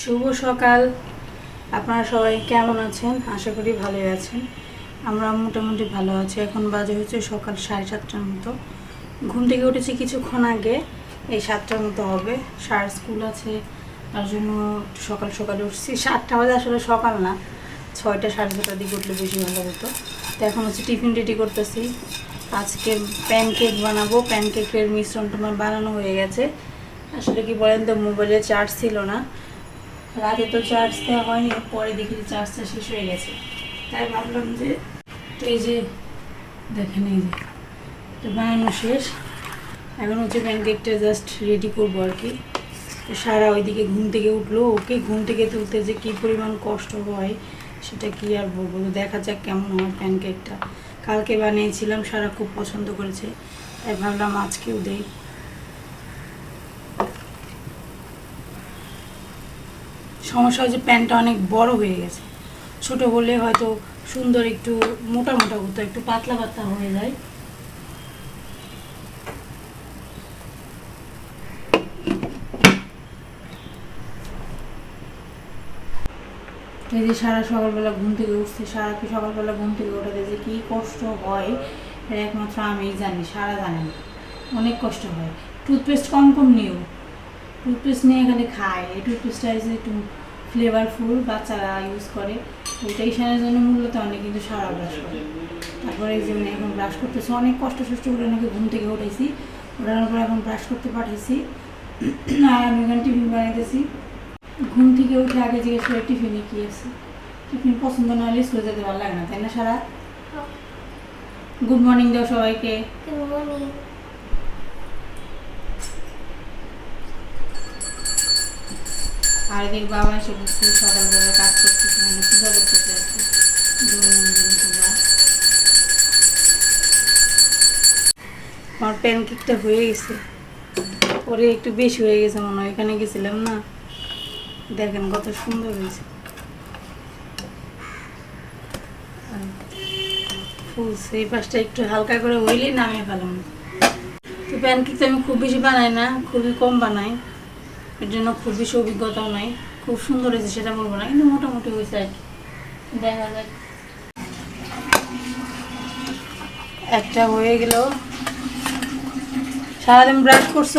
শুভ সকাল। আপনারা সবাই কেমন আছেন? আশা করি ভালোই আছেন। আমরা মোটামুটি ভালো আছি। এখন বাজে হচ্ছে সকাল সাড়ে সাতটার মতো। ঘুম থেকে উঠেছি কিছুক্ষণ আগে। এই সাতটার মতো হবে। সার স্কুল আছে, তার জন্য সকাল সকালে উঠছি। সাতটা বাজে আসলে সকাল না। ছয়টা, সাড়ে ছটার দিকে উঠলে বেশি ভালো হতো। তো এখন হচ্ছে টিফিন রেডি করতেছি। আজকে প্যানকেক বানাবো। প্যানকেকের মিশ্রণটা আমার বানানো হয়ে গেছে। আসলে কি বলেন তো, মোবাইলে চার্জ ছিল না। রাতে তো চার্জ দেওয়া হয়নি, পরে দেখি যে চার্জটা শেষ হয়ে গেছে। তাই ভাবলাম যে এই যে, দেখেন এই যে তো বানানো শেষ। এখন হচ্ছে প্যানকেকটা জাস্ট রেডি করব আর কি। তো সারা ওইদিকে ঘুম থেকে উঠল, ওকে ঘুম থেকে তুলতে যে কী পরিমাণ কষ্ট হয়, সেটা কি আর বলব? তো দেখা যাক কেমন হয় প্যানকেকটা কালকে বানিয়েছিলাম, সারা খুব পছন্দ করেছে। তাই ভাবলাম আজকেও দেই। সমস্যা হচ্ছে প্যান্টটা অনেক বড় হয়ে গেছে। ছোট হলে হয়তো সুন্দর একটু মোটা মোটা হতো একটু পাতলা পাতলা হয়ে যায়। এই যে সারা সকালবেলা ঘুম থেকে উঠছে সারাকে সকালবেলা ঘুম থেকে ওঠাতে যে কী কষ্ট হয়, এটা একমাত্র আমিই জানি, সারা জানে অনেক কষ্ট হয়। টুথপেস্ট কম কম নিও। টুথপেস্ট নিয়ে এখানে খায়, এই টুথপেস্টটা একটু ফ্লেভারফুল বাচ্চারা ইউজ করে। ওইটাই সারার জন্য মূলত অনেক কিন্তু সারা ব্রাশ করে। তারপরে এই যে উনি এখন ব্রাশ করতেছে অনেক কষ্ট সষ্ট করে নাকি ঘুম থেকে উঠেছি। ওঠানোর পর এখন ব্রাশ করতে পাঠিয়েছি। আর আমি এখানে টিফিন বানাইতেছি। ঘুম থেকে উঠে আগে জিজ্ঞেস করে টিফিনে কী আছে? টিফিন পছন্দ না হলে স্কুলে যেতে ভালো লাগে না তাই না সারা? গুড মর্নিং দাও সবাইকে। Good morning. আর এদিকে বাবা এসে বসছে সকালবেলা কাজ করতেছে মানে পূজা করতেছে আর কি দৈনন্দিন পূজা আমার প্যানকেকটা হয়ে গেছে। পরে একটু বেশি হয়ে গেছে মনে হয়, এখানে গেছিলাম না? দেখেন কত সুন্দর হয়েছে। ফুলছে এই পাশটা একটু হালকা করে হইলেই নামিয়ে ফেলাম। তো প্যানকেক তো আমি খুব বেশি বানাই না, খুবই কম বানাই। এর জন্য খুব বেশি অভিজ্ঞতাও নাই। খুব সুন্দর হয়েছে, সেটা বলব না, কিন্তু মোটামুটি হয়েছে আর কি। দেখা যাক। একটা হয়ে গেল। সারাদিন ব্রাশ করছ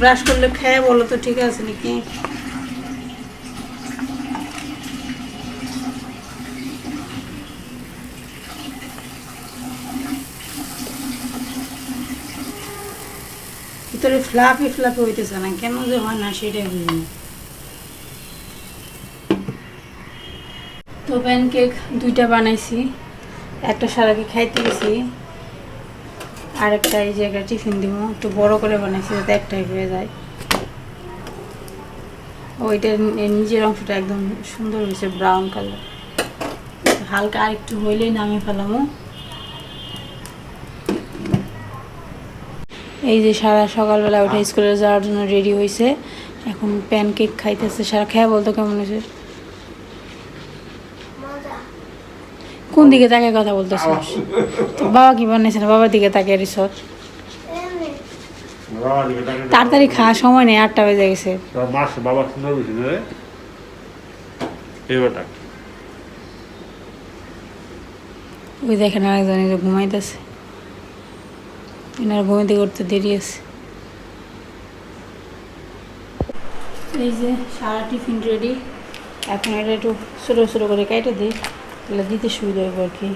ব্রাশ করলে খেয়ে বলো তো, ঠিক আছে নাকি? ভিতরে ফ্লাফি ফ্লাফি হইতেছে না। কেন যে হয় না সেটাই বুঝি না। তো প্যানকেক দুইটা বানাইছি। একটা সারাকে খাইতে গেছি আর একটা এই জায়গায় টিফিন দিব একটু বড় করে বানাইছি যাতে একটাই হয়ে যায়। ওইটার নিজের অংশটা একদম সুন্দর হয়েছে ব্রাউন কালার হালকা আর একটু হইলেই নামিয়ে ফেলামো। এই যে সারা সকালবেলা উঠে স্কুলে যাওয়ার জন্য রেডি হয়েছে এখন প্যানকেক খাইতেছে। সারা খেয়া বলতো কেমন হয়েছে কোন দিকে তাকে কথা বলতেছিস তো বাবা কি বানিয়েছে না? বাবার দিকে তাকে রিসোর্ট তাড়াতাড়ি খাওয়ার সময় নেই আটটা বেজে গেছে। বাবা সুন্দর ওই দেখেন আরেকজন ঘুমাইতেছে। এনার ঘুমাইতে করতে দেরি আছে। এই যে সারা টিফিন রেডি এখন এটা একটু ছোটো ছোটো করে কেটে দিই, তাহলে দিতে সুবিধা হবে আর কি।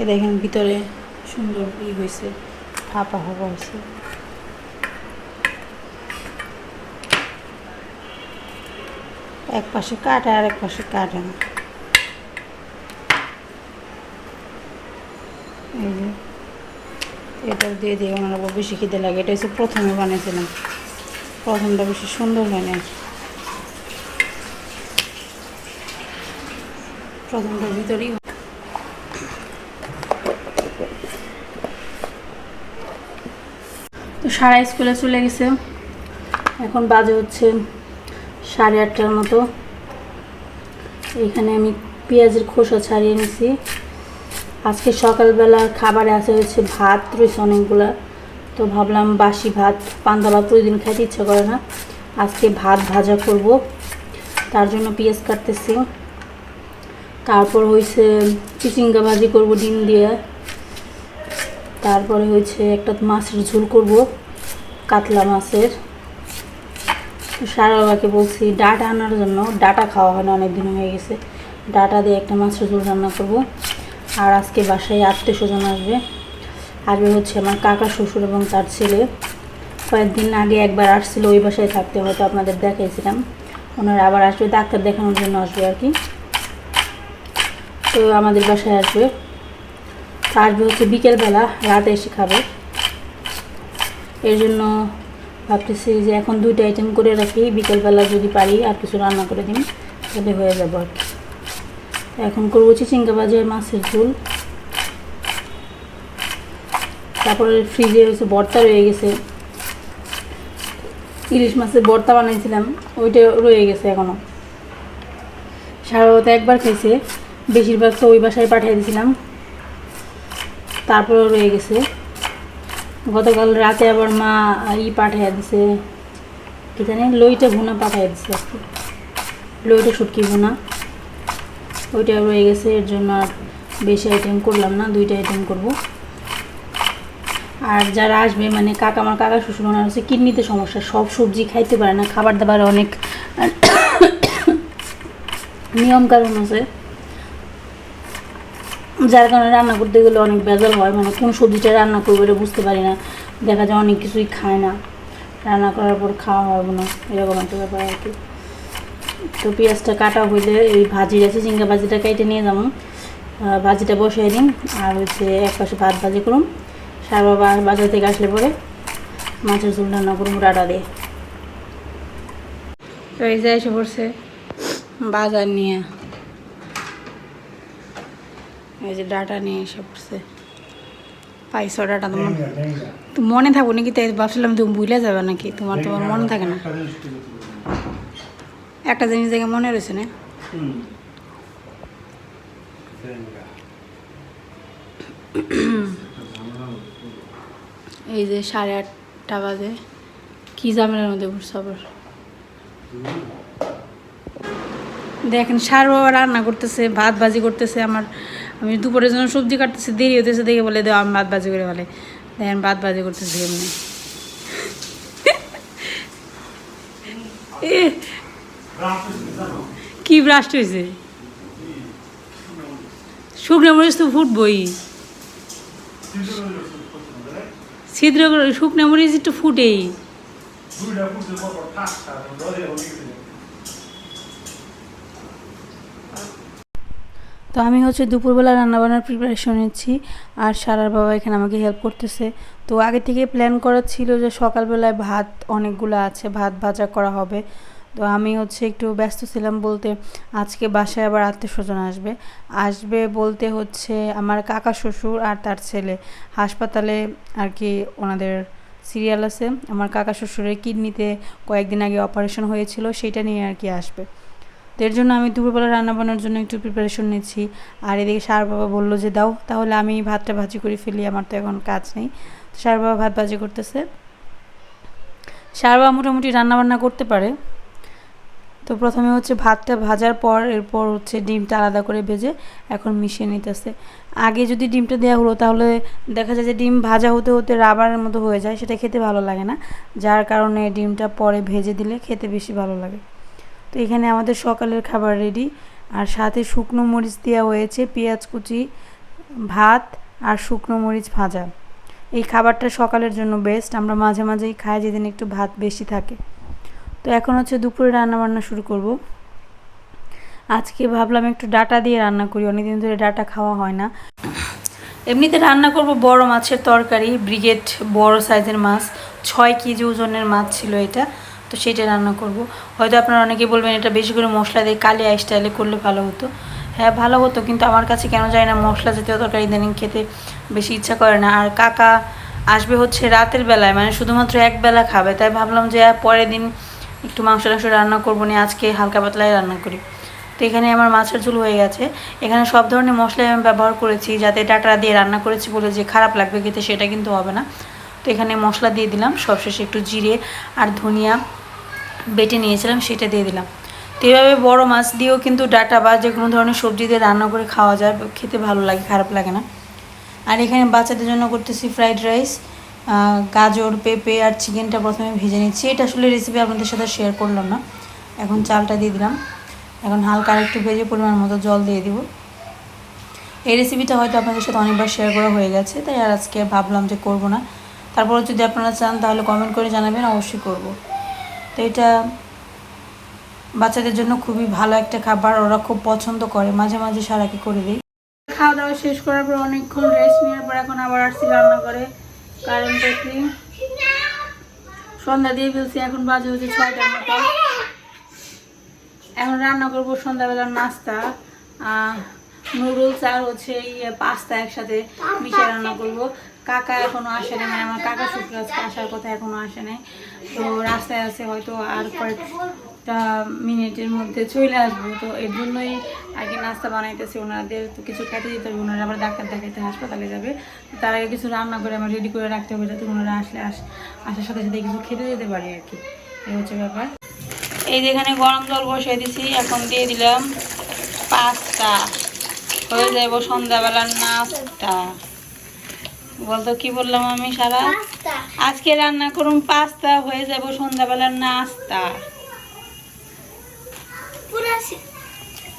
এ দেখেন ভিতরে সুন্দর ই হয়েছে ফাঁপা ফাঁপা হয়েছে এক পাশে কাটে আর এক পাশে কাটে এটা দিয়ে দিয়ে ওনার আবার বেশি খিদে লাগে। এটা হচ্ছে প্রথমে বানিয়েছিলাম। প্রথমটা বেশি সুন্দর হয় না প্রথমটার ভিতরেই তো সারা স্কুলে চলে গেছে। এখন বাজে হচ্ছে সাড়ে আটটার মতো। এখানে আমি পেঁয়াজের খোসা ছাড়িয়ে নিছি। আজকে সকালবেলার খাবারে আছে হচ্ছে ভাত, রয়েছে অনেকগুলা। তো ভাবলাম বাসি ভাত পান্তা ভাত প্রতিদিন খাইতে ইচ্ছা করে না। আজকে ভাত ভাজা করব। তার জন্য পেঁয়াজ কাটতেছি। তারপর হয়েছে চিচিঙ্গা ভাজি করব ডিম দিয়ে। তারপরে হয়েছে একটা মাছের ঝোল করব, কাতলা মাছের। সারা বাবাকে বলছি ডাটা আনার জন্য, ডাটা খাওয়া হয় না অনেক দিন হয়ে গেছে। ডাটা দিয়ে একটা মাছের ঝোল রান্না করব। আর আজকে বাসায় আত্মীয় স্বজন আসবে। আসবে হচ্ছে আমার কাকা, শ্বশুর এবং তার ছেলে। কয়েকদিন আগে একবার আসছিল, ওই বাসায় থাকতে হয়তো আপনাদের দেখাইছিলাম। ওনারা আবার আসবে, ডাক্তার দেখানোর জন্য আসবে আর কি। তো আমাদের বাসায় আসবে। আসবে হচ্ছে বিকেলবেলা, রাতে এসে খাবে। এর জন্য ভাবতেছি যে এখন দুইটা আইটেম করে রাখি, বিকেলবেলা যদি পারি আর কিছু রান্না করে দিন, তাহলে হয়ে যাব আর কি। এখন করব চিচিঙ্গা ভাজি আর মাছের ঝোল। তারপরে ফ্রিজে হচ্ছে ভর্তা রয়ে গেছে। ইলিশ মাছের ভর্তা বানিয়েছিলাম ওইটা রয়ে গেছে এখনও। সারাবত একবার খেয়েছে, বেশিরভাগ তো ওই বাসায় পাঠিয়ে দিয়েছিলাম। তারপরেও রয়ে গেছে। গতকাল রাতে আবার মা ই পাঠিয়ে দিছে, কি জানি, লইটা ভুনা পাঠিয়ে দিছে লইটা শুটকি ভুনা। ওইটা রয়ে গেছে, এর জন্য আর বেশি আইটেম করলাম না, দুইটা আইটেম করব। আর যারা আসবে মানে কাকা, আমার কাকা, শ্বশুর, ওনার হচ্ছে কিডনিতে সমস্যা, সব সবজি খাইতে পারে না, খাবার দাবার অনেক নিয়ম কারণ আছে। যার কারণে রান্না করতে গেলে অনেক ভেজাল হয় মানে কোন সবজিটা রান্না করব এটা বুঝতে পারি না। দেখা যায় অনেক কিছুই খায় না, রান্না করার পর খাওয়া হবে না এরকম একটা ব্যাপার আর কি। তো পেঁয়াজটা কাটা হইলে এই ভাজি আছে চিংড়া ভাজিটা কেটে নিয়ে যাব। ভাজিটা বসাই দিন আর হচ্ছে এক পাশে ভাত ভাজি করুন সার বাবা বাজার থেকে আসলে পরে মাছের ঝোল রান্না করুন ডাটা দিয়ে। তো এই যে এসে পড়ছে বাজার নিয়ে। এই যে ডাটা নিয়ে এসে পড়ছে। পাইছো ডাটা তোমার? মনে থাকব নাকি তাই ভাবছিলাম তুমি ভুলে যাবে নাকি? তোমার তোমার মনে থাকে না। একটা জিনিস দেখে মনে রয়েছে না? এই যে সাড়ে আটটা বাজে। কি ঝামেলার মধ্যে পড়ছে আবার? দেখেন সার বাবা রান্না করতেছে ভাত ভাজি করতেছে আমার আমি দুপুরের জন্য সবজি কাটতেছি দেরি হতেছে দেখে বলে দেওয়া আমি ভাত ভাজি করে বলে দেখেন ভাত ভাজি করতেছি এমনি। কি ব্রাস্ট হয়েছে শুকনো মরিচ তো ফুটবই। ছিদ্র শুকনো মরিচ একটু ফুটেই। তো আমি হচ্ছে দুপুরবেলা রান্নাবান্নার প্রিপারেশন নিচ্ছি, আর সারার বাবা এখানে আমাকে হেল্প করতেছে। তো আগে থেকে প্ল্যান করা ছিল যে সকালবেলায় ভাত অনেকগুলো আছে, ভাত ভাজা করা হবে। তো আমি হচ্ছে একটু ব্যস্ত ছিলাম বলতে আজকে বাসায় আবার আত্মীয় স্বজন আসবে। আসবে বলতে হচ্ছে আমার কাকা শ্বশুর আর তার ছেলে। হাসপাতালে আর কি ওনাদের সিরিয়াল আছে। আমার কাকা শ্বশুরের কিডনিতে কয়েকদিন আগে অপারেশন হয়েছিল, সেটা নিয়ে আর কি আসবে। তো এর জন্য আমি দুপুরবেলা রান্না বান্নার জন্য একটু প্রিপারেশন নিচ্ছি। আর এদিকে সার বাবা বলল যে, দাও, তাহলে আমি ভাতটা ভাজি করে ফেলি, আমার তো এখন কাজ নেই। সার বাবা ভাত ভাজি করতেছে। সার বাবা মোটামুটি রান্না বান্না করতে পারে। তো প্রথমে হচ্ছে ভাতটা ভাজার পর, এরপর হচ্ছে ডিমটা আলাদা করে ভেজে এখন মিশিয়ে নিতেছে। আগে যদি ডিমটা দেওয়া হলো, তাহলে দেখা যায় যে ডিম ভাজা হতে হতে রাবারের মতো হয়ে যায়, সেটা খেতে ভালো লাগে না। যার কারণে ডিমটা পরে ভেজে দিলে খেতে বেশি ভালো লাগে। তো এখানে আমাদের সকালের খাবার রেডি। আর সাথে শুকনো মরিচ দেওয়া হয়েছে, পেঁয়াজ কুচি, ভাত আর শুকনো মরিচ ভাজা। এই খাবারটা সকালের জন্য বেস্ট আমরা মাঝে মাঝেই খাই যেদিন একটু ভাত বেশি থাকে। তো এখন হচ্ছে দুপুরে রান্না বান্না শুরু করব। আজকে ভাবলাম একটু ডাটা দিয়ে রান্না করি, অনেকদিন ধরে ডাটা খাওয়া হয় না। এমনিতে রান্না করব বড় মাছের তরকারি, ব্রিগেড বড় সাইজের মাছ, ছয় কেজি ওজনের মাছ ছিল এটা, তো সেটা রান্না করব। হয়তো আপনারা অনেকেই বলবেন এটা বেশি করে মশলা দিয়ে কালিয়া স্টাইলে করলে ভালো হতো। হ্যাঁ ভালো হতো, কিন্তু আমার কাছে কেন যায় না মশলা জাতীয় তরকারি ইদানিং খেতে বেশি ইচ্ছা করে না। আর কাকা আসবে হচ্ছে রাতের বেলায় মানে শুধুমাত্র এক বেলা খাবে, তাই ভাবলাম যে পরের দিন একটু মাংস টাংস রান্না করব না আজকে হালকা পাতলাই রান্না করি। তো এখানে আমার মাছের ঝুল হয়ে গেছে। এখানে সব ধরনের মশলা আমি ব্যবহার করেছি, যাতে ডাটা দিয়ে রান্না করেছি বলে যে খারাপ লাগবে খেতে সেটা কিন্তু হবে না। তো এখানে মশলা দিয়ে দিলাম, সবশেষে একটু জিরে আর ধনিয়া বেটে নিয়েছিলাম, সেটা দিয়ে দিলাম। তো এইভাবে বড়ো মাছ দিয়েও কিন্তু ডাটা বা যে কোনো ধরনের সবজি দিয়ে রান্না করে খাওয়া যায়, খেতে ভালো লাগে, খারাপ লাগে না। আর এখানে বাচ্চাদের জন্য করতেছি ফ্রাইড রাইস গাজর, পেঁপে আর চিকেনটা প্রথমে ভেজে নিচ্ছি। এটা আসলে রেসিপি আপনাদের সাথে শেয়ার করলাম না। এখন চালটা দিয়ে দিলাম। এখন হালকা একটু ভেজে পরিমাণ মতো জল দিয়ে দিব। এই রেসিপিটা হয়তো আপনাদের সাথে অনেকবার শেয়ার করা হয়ে গেছে, তাই আর আজকে ভাবলাম যে করব না। তারপরে যদি আপনারা চান, তাহলে কমেন্ট করে জানাবেন, অবশ্যই করব। তো এটা বাচ্চাদের জন্য খুবই ভালো একটা খাবার, ওরা খুব পছন্দ করে। মাঝে মাঝে সারাকে করে দিই। খাওয়া দাওয়া শেষ করার পর অনেকক্ষণ রেস্ট নেওয়ার পর এখন আবার আসছি রান্না করে কারেন্ট কি? সন্ধ্যা দিয়ে ফেলছি, এখন বাজে হচ্ছে ছয়টার মতো। এখন রান্না করব সন্ধ্যাবেলার নাস্তা নুডলস আর হচ্ছে ইয়ে পাস্তা একসাথে মিশিয়ে রান্না করব। কাকা এখনও আসে নাই মানে আমার কাকা শ্বশুর আজকে আসার কথা এখনও আসে নাই। তো রাস্তায় আছে হয়তো আর কয়েকটা মিনিটের মধ্যে চলে আসব। তো এর জন্যই আগে নাস্তা বানাইতেছি ওনাদের তো কিছু খেতে দিতে হবে ওনারা আবার ডাক্তার দেখাইতে হাসপাতালে যাবে। তার আগে কিছু রান্না করে আমার রেডি করে রাখতে হবে যাতে ওনারা আসলে আস আসার সাথে সাথে কিছু খেতে যেতে পারি আর কি। এই হচ্ছে ব্যাপার। এই যে এখানে গরম জল বসিয়ে দিছি এখন দিয়ে দিলাম পাস্তা। হয়ে যাব সন্ধ্যাবেলার নাস্তা। বলতো কি বললাম আমি সারা? আজকে রান্না করুন পাস্তা হয়ে যাব সন্ধ্যাবেলার নাস্তা। পুরা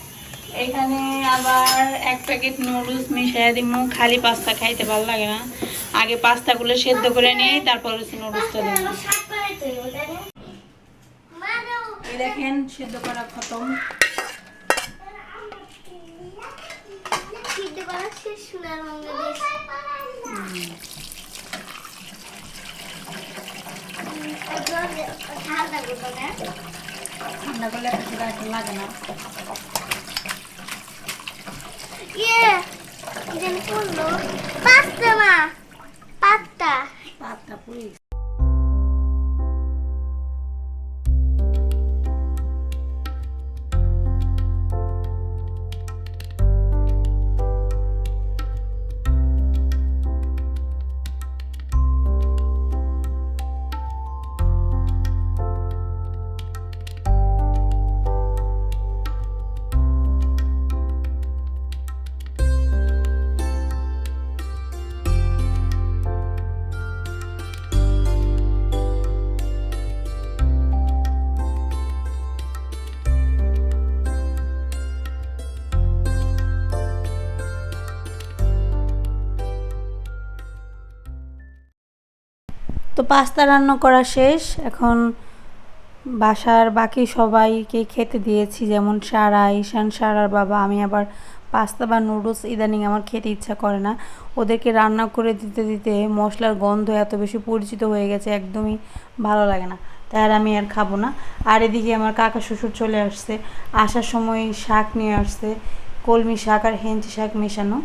এখানে আবার এক প্যাকেট নুডলস মিশিয়ে দিমু। খালি পাস্তা খাইতে ভালো লাগে না। আগে পাস্তাগুলো সেদ্ধ করে নিই তারপর হচ্ছে নুডলসটা দেবো দেখেন সেদ্ধ করা খতম। ঠান্ডা করব না? ঠান্ডা করলে কিছুটা এখন লাগে না ইয়ে? পাস্তা মা, পাস্তা। পাস্তা পুরি তো পাস্তা রান্না করা শেষ। এখন বাসার বাকি সবাইকে খেতে দিয়েছি, যেমন সারা, ঈশান, সারার বাবা। আমি আবার পাস্তা বা নুডলস ইদানিং আমার খেতে ইচ্ছা করে না। ওদেরকে রান্না করে দিতে দিতে মশলার গন্ধ এত বেশি পরিচিত হয়ে গেছে, একদমই ভালো লাগে না। তাই আর আমি আর খাব না। আর এদিকে আমার কাকা শ্বশুর চলে আসছে। আসার সময় শাক নিয়ে আসছে, কলমি শাক আর হেঞ্চি শাক মেশানো।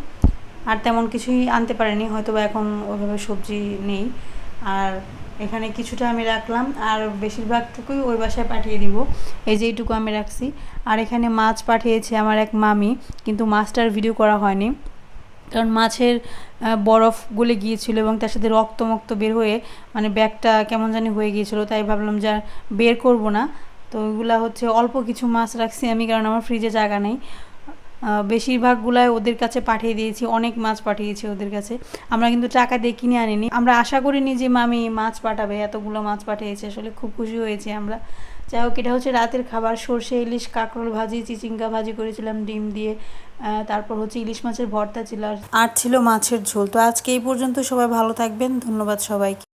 আর তেমন কিছুই আনতে পারেনি হয়তো বা এখন ওইভাবে সবজি নেই। আর এখানে কিছুটা আমি রাখলাম, আর বেশিরভাগটুকুই ওই বাসায় পাঠিয়ে দিব। এই যে এইটুকু আমি রাখছি। আর এখানে মাছ পাঠিয়েছে আমার এক মামি, কিন্তু মাছটার ভিডিও করা হয়নি। কারণ মাছের বরফ গলে গিয়েছিল এবং তার সাথে রক্ত মক্ত বের হয়ে মানে ব্যাগটা কেমন জানি হয়ে গিয়েছিল, তাই ভাবলাম যে বের করব না। তো ওইগুলা হচ্ছে অল্প কিছু মাছ রাখছি আমি, কারণ আমার ফ্রিজে জায়গা নেই। বেশিরভাগগুলাই ওদের কাছে পাঠিয়ে দিয়েছি, অনেক মাছ পাঠিয়েছি ওদের কাছে। আমরা কিন্তু টাকা দিয়ে কিনে আনিনি। আমরা আশা করিনি যে মামি মাছ পাঠাবে, এতগুলো মাছ পাঠিয়েছে, আসলে খুব খুশি হয়েছি আমরা। যাই হোক, এটা হচ্ছে রাতের খাবার, সর্ষে, ইলিশ, কাঁকরোল ভাজি, চিচিঙ্গা ভাজি করেছিলাম, ডিম দিয়ে। তারপর হচ্ছে ইলিশ মাছের ভর্তা ছিল আর- আর ছিল মাছের ঝোল। তো আজকে এই পর্যন্ত সবাই ভালো থাকবেন। ধন্যবাদ সবাইকে।